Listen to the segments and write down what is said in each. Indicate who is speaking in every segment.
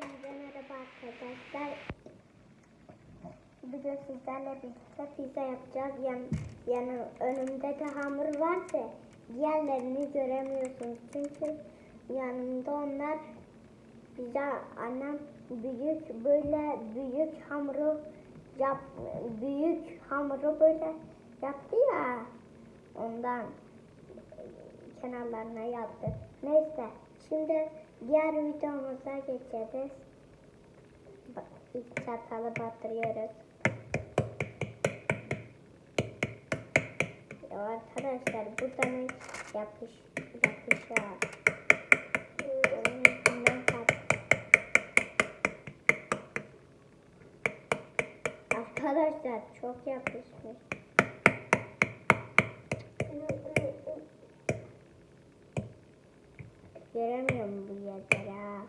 Speaker 1: Hepinize merhaba arkadaşlar. Bugün sizlerle birlikte pizza yapacağız. Yan, yanı önümde de hamur var da diğerlerini göremiyorsunuz. Çünkü yanımda onlar pizza annem büyük böyle büyük hamuru yap büyük hamuru böyle yaptı ya ondan kenarlarına yaptı. Neyse şimdi diğer videomuza. Bak, ilk çatalı batırıyoruz. Ya arkadaşlar burada ne yapış kat- Arkadaşlar çok yapışmış. Göremiyorum bu yerleri.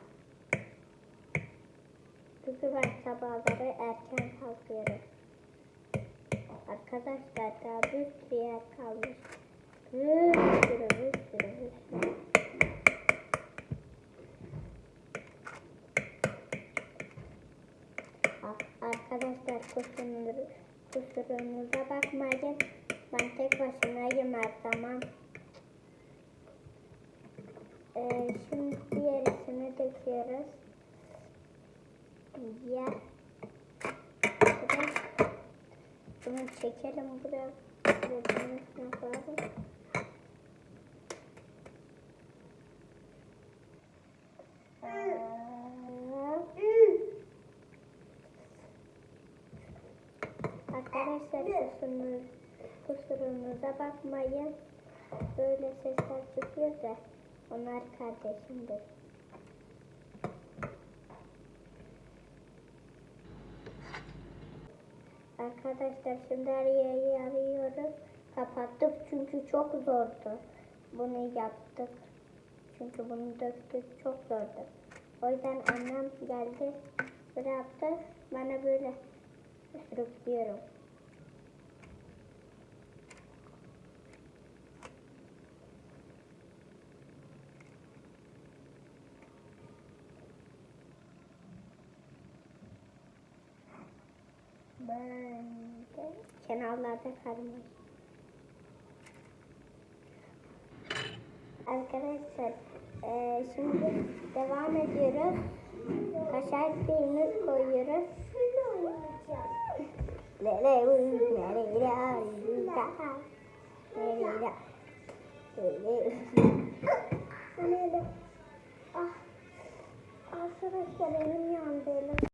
Speaker 1: Çünkü ben sabahları erken kalkıyorum. Arkadaşlar daha bir sürü yer kalmış. Bir sürü, bir sürü, bir sürü. Ar- Arkadaşlar kusurunuza bakmayın. Ben tek başımayım her zaman. Ee, şimdi diğerisini döküyoruz. Biraz bunu çekelim buraya. Bunun üstüne koyalım. Arkadaşlar kusurunuz, kusurunuza bakmayın. Böyle sesler çıkıyor da onlar kardeşimdir. Arkadaşlar şimdi her yeri arıyoruz. Kapattık çünkü çok zordu. Bunu yaptık. Çünkü bunu döktük çok zordu. O yüzden annem geldi bıraktı. Bana böyle sürüklüyorum. Böyle kenarlarda kalmış. Arkadaşlar eee, şimdi devam ediyoruz. Kaşar peynir koyuyoruz. Lele uy, lele la, uy, la. Lele la.